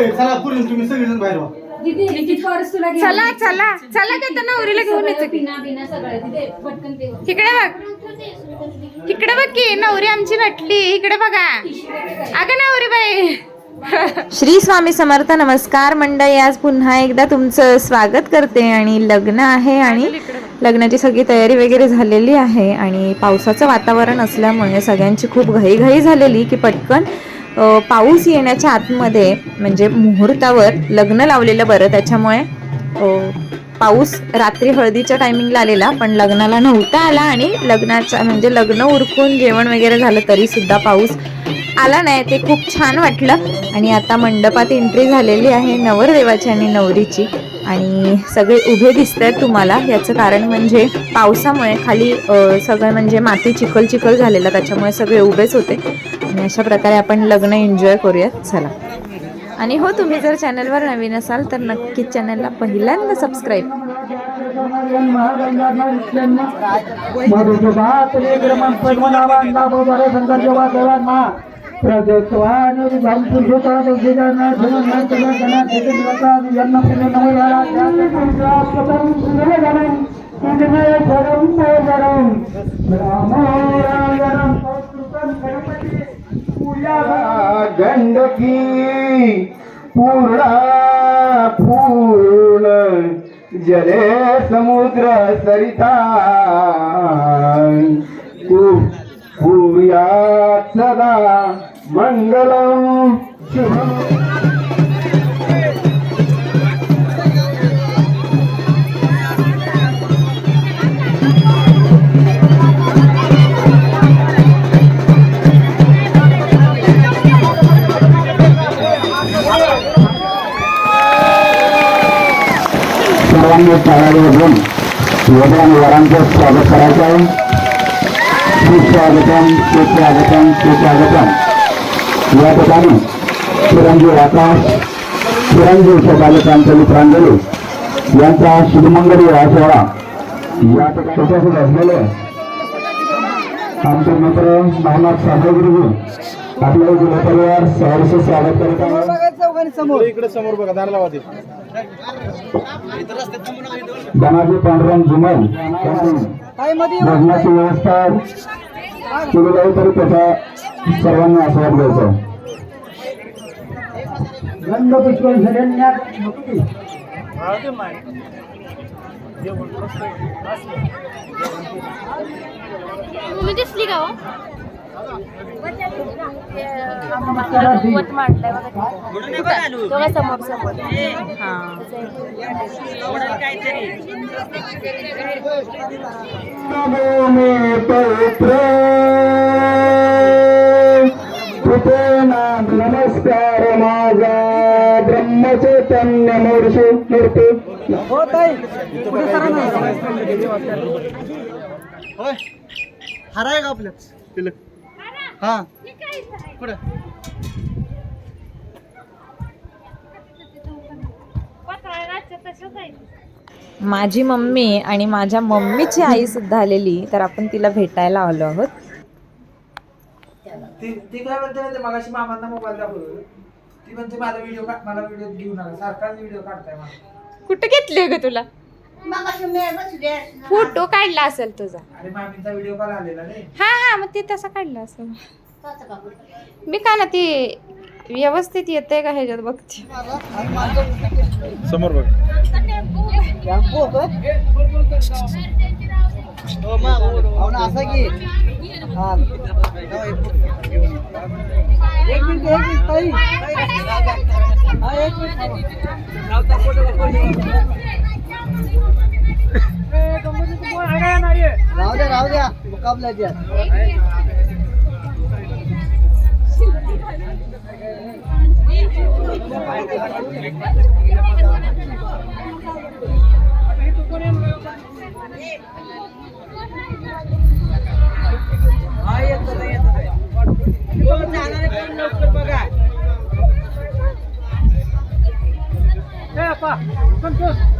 ए चला पुरून तुम्ही सगळेजण बाहेर व्हा दीदी दीदी पर्स तुला घेऊन चला यायची. चला चला का तर नवरीला घेऊन सगळं येतो. पिना बिना सगळं. तिथे पटकन ते इकडे बघ. इकडे बघ की नवरी आमची नटली. इकडे बघा. अगं नवरी बाई. श्री स्वामी समर्थ नमस्कार मंडळी आज पुन्हा एकदा तुमचं स्वागत करते आणि लग्न आहे आणि लग्नाची सगळी तयारी वगैरे झालेली आहे आणि पावसाचं वातावरण असल्यामुळे सगळ्यांची खूप घाईघाई झालेली की पटकन पाऊस येण्याच्या आतमध्ये म्हणजे मुहूर्तावर लग्न लावलेलं बरं. त्याच्यामुळे पाऊस रात्री हळदीच्या टायमिंगला आलेला पण लग्नाला नव्हता आला आणि लग्नाचा म्हणजे लग्न उरकून जेवण वगैरे झालं तरी सुद्धा पाऊस आला नाही. ते खूप छान वाटलं. आणि आता मंडपात एंट्री झालेली आहे नवरदेवाची आणि नवरीची. आणि सगळे उभे दिसत आहेत तुम्हाला. याचं कारण म्हणजे पावसामुळे खाली सगळं म्हणजे माती चिखल चिखल झालेला. त्याच्यामुळे सगळे उभेच होते. आणि अशा प्रकारे आपण लग्न एन्जॉय करूयात चला आणि हो तुम्ही जर चॅनलवर नवीन असाल तर नक्कीच चॅनलला पहिल्यांदा सबस्क्राईब गंडकी पूर्णा पूर्ण जले समुद्र सरिता. तू सदा मंगलम शुभम. सर्वांनी टाळ्या वाजवून वेदान वरांचं स्वागत करायचं आहे. सुस्वागतम सुस्वागतम सुस्वागतम. या ठिकाणी चिरंजीव आकाश चिरंजीव शोभालकांचली प्रांजली यांचा शुभमंगली हा सोहळा या ठिकाणी उपस्थित असलेले आमचे मित्र भावनाथ साबळगिरी आपल्या जिल्हा परिवार सहर्ष स्वागत करीत आहे इकडे समोर बघा दार लावा ते धनाजी पांडुरंग जुमल भोजनाची व्यवस्था केलेली आहे तरी त्याचा सर्वांनी आस्वाद घ्यायचा. गंध पुष्कळ हो? समोर समोर नमस्कार माझा ब्रह्मचैतन्य मूर्ती मूर्ती हराय का आपल्या तिलक. हा. कुठं? माझी मम्मी आणि माझ्या मम्मीची आई सुद्धा आलेली तर आपण तिला भेटायला आलो आहोत. ती ती काय म्हणते माहिती मगाशी मामांना मोबाईल दाखवतो ती म्हणते माझा व्हिडिओ मला व्हिडिओ घेऊन आला. सारखाच व्हिडिओ काढताय मला. कुठे घेतली ग तुला? फोटो काढला असेल तुझा. अरे मामींचा व्हिडिओ कॉल आलेला रे. हा हा मग ते तसा काढला असेल. मी का ना ती व्यवस्थित येते का ह्याच्यात बघते. समोर बघा. राहू द्या राहू द्या मुकाबला द्या.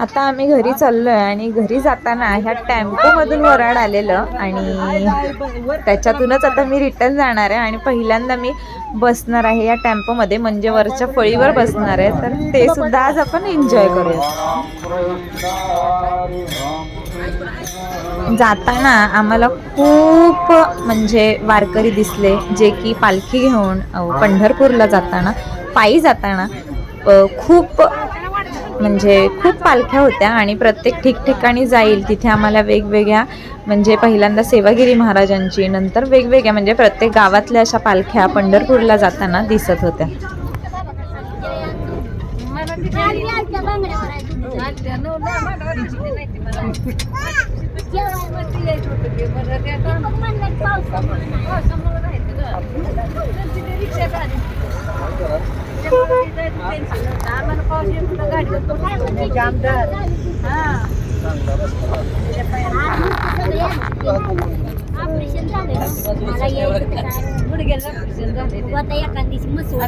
आता आम्ही घरी चाललोय आणि घरी जाताना ह्या टेम्पोमधून वराड आलेलं आणि त्याच्यातूनच आता मी रिटर्न जाणार आहे आणि पहिल्यांदा मी बसणार आहे या टेम्पोमध्ये म्हणजे वरच्या फळीवर बसणार आहे. तर ते सुद्धा आज आपण एन्जॉय करूया. जाताना आम्हाला खूप म्हणजे वारकरी दिसले जे की पालखी घेऊन पंढरपूरला जाताना पायी जाताना खूप म्हणजे खूप पालख्या होत्या आणि प्रत्येक ठिकठिकाणी जाईल. तिथे आम्हाला वेगवेगळ्या म्हणजे पहिल्यांदा सेवागिरी महाराजांची नंतर वेगवेगळ्या म्हणजे प्रत्येक गावातल्या अशा पालख्या पंढरपूरला जाताना दिसत होत्या. ऑपरेशन झालं मला यायचं गुडघ्याला ऑपरेशन झालं आता एका दिवशी मसूर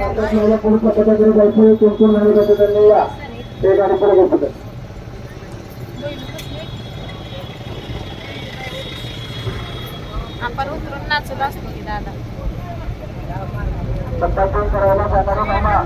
आपल्याला पुढच्या पथकाकडे जायचं कोण कोण नाही जायचं त्यांनी या ते गाडी पुढे घेतो आपण उतरून नाचलो असतो की दादा सत्तावीस करायला जाताना मामा